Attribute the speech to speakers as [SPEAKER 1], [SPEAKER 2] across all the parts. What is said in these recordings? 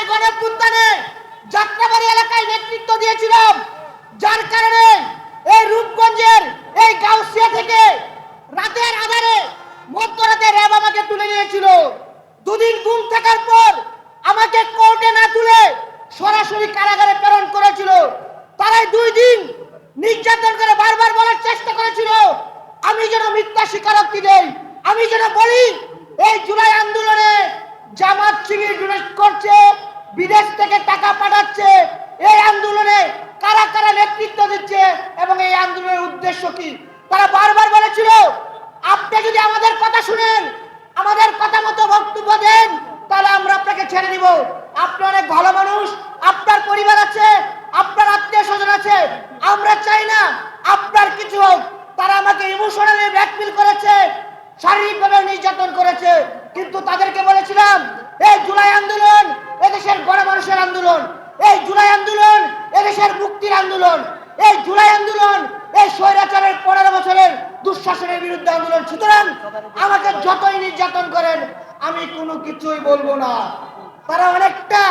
[SPEAKER 1] জুলাই গণপুত্তানে যাত্রাবাড়ি এলাকায় নেতৃত্ব দিয়েছিলাম। যার কারণে এই রূপগঞ্জের এই গাউসিয়া থেকে রাতের আধারে মধ্যরাতে র্যাব আমাকে তুলে নিয়েছিল। দুদিন গুম থাকার পর আমাকে কোর্টে না তুলে সরাসরি কারাগারে প্রেরণ করেছিল। তারাই দুই দিন নির্যাতন করে বারবার বলার চেষ্টা করেছিল, আমি যেন মিথ্যা স্বীকারোক্তি দেই, আমি যেন বলি, এই জুলাই আন্দোলনে জামাত শিবির করছে বিদেশ থেকে টাকা পাঠাচ্ছে এই আন্দোলনে কারা কারা নেতৃত্ব দিচ্ছে এবং এই আন্দোলনের উদ্দেশ্য কি তারা বারবার বলেছিল, আপনি যদি আমাদের কথা শুনেন, আমাদের কথা মতো বক্তব্য দেন, তাহলে আমরা আপনাকে ছেড়ে দিব। আপনি অনেক ভালো মানুষ, আপনার পরিবার আছে, আপনার আত্মীয় স্বজন আছে, আমরা চাই না আপনার কিছু হোক। তারা আমাকে ইমোশনালি ব্ল্যাকমেল করেছে, শারীরিকভাবে নির্যাতন করেছে, কিন্তু তাদেরকে বলেছিলাম, এই জুলাই আন্দোলন এদেশের গণমানুষের আন্দোলন, এই জুলাই আন্দোলন এদেশের মুক্তির আন্দোলন। এই জুলাই আন্দোলন, এই স্বৈরাচারের পনেরো বছরের দুঃশাসনের বিরুদ্ধে আন্দোলন। সুতরাং আমাকে যতই নির্যাতন করেন, আমি কোনো কিছুই বলব না। তারা অনেকটা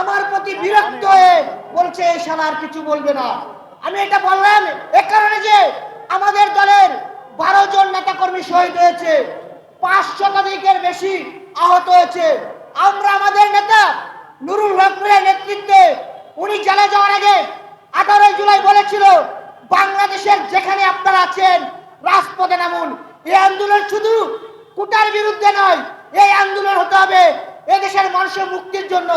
[SPEAKER 1] আমার প্রতি বিরক্ত হয়ে বলছে, এই শালা আর কিছু বলবে না। আমি এটা বললাম এ কারণে যে আমাদের দলের বারো জন নেতা কর্মী শহীদ হয়েছে, পাঁচ শতাধিকের বেশি আহত হয়েছে। আমরা আমাদের নেতা নুরুল হকমের নেতৃত্বে উনি জেলে যাওয়ার আগে আঠারোই জুলাই বলেছিল, বাংলাদেশের যেখানে আপনারা আছেন, রাজপথে নামুন। এই আন্দোলন শুধু কুটার বিরুদ্ধে নয়, এই আন্দোলন হতে হবে এদেশের মানুষের মুক্তির জন্য।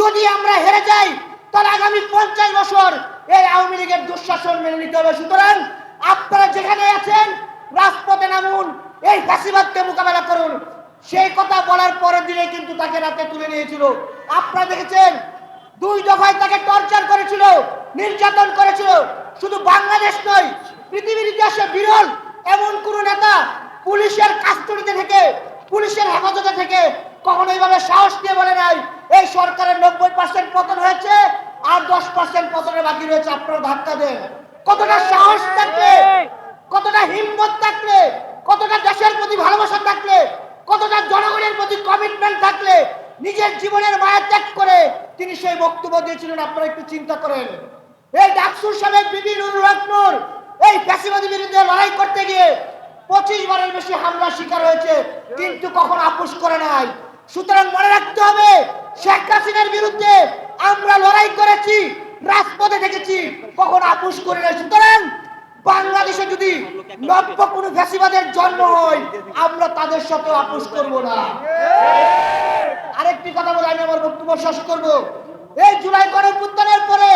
[SPEAKER 1] যদি আমরা হেরে যাই, তাহলে আগামী পঞ্চাশ বছর এই আওয়ামী লীগের দুঃশাসন মেনে নিতে হবে। সুতরাং আপনারা যেখানে আছেন, রাজপথে নামুন, এই ফাঁসিবাদকে মোকাবেলা করুন। সেই কথা বলার পরের দিনে কিন্তু তাকে রাতে তুলে নিয়েছিল। আপনারা দেখেছেন, দুই দফায় তাকে টর্চার করেছিল। নির্যাতন করেছিল। শুধু বাংলাদেশ নয়, পৃথিবীর ইতিহাসে বিরল এমন কোন নেতা পুলিশের কাস্টডিতে থেকে, পুলিশের হেফাজতে থেকে কখনো এইভাবে সাহস দিয়ে বলে নাই, এই সরকারের নব্বই পার্সেন্ট পতন হয়েছে আর দশ পার্সেন্ট পতনের বাকি রয়েছে, আপনারা ধাক্কা দেন। কতটা সাহস থাকলে, কতটা হিম্মত থাকলে, কতটা দেশের প্রতি ভালোবাসা থাকলে, কতটা জনগণের প্রতি কমিটমেন্ট থাকলে, নিজের জীবনের মায়া ত্যাগ করে তিনি সেই বক্তব্য দিয়েছিলেন। আপনারা একটু চিন্তা করেন। এই ডাকসুর সাবেক বিবি নুরুল হক নূর, এই ফ্যাসিবাদী বিরুদ্ধে লড়াই করতে গিয়ে পঁচিশ বারের বেশি হামলার শিকার হয়েছে, কিন্তু কখন আপোষ করে নাই। সুতরাং মনে রাখতে হবে, শেখ হাসিনার বিরুদ্ধে আমরা লড়াই করেছি, রাজপথে দেখেছি, কখন আপোষ করে নাই। সুতরাং বাংলাদেশে যদি নব্য কোনো ফ্যাসিবাদের জন্ম হয়, আমরা তাদের সাথে আপোষ করব না। আরেকটি কথা বলে আমি আমার বক্তব্য শেষ করব। এই জুলাই গণপুত্তনের পরে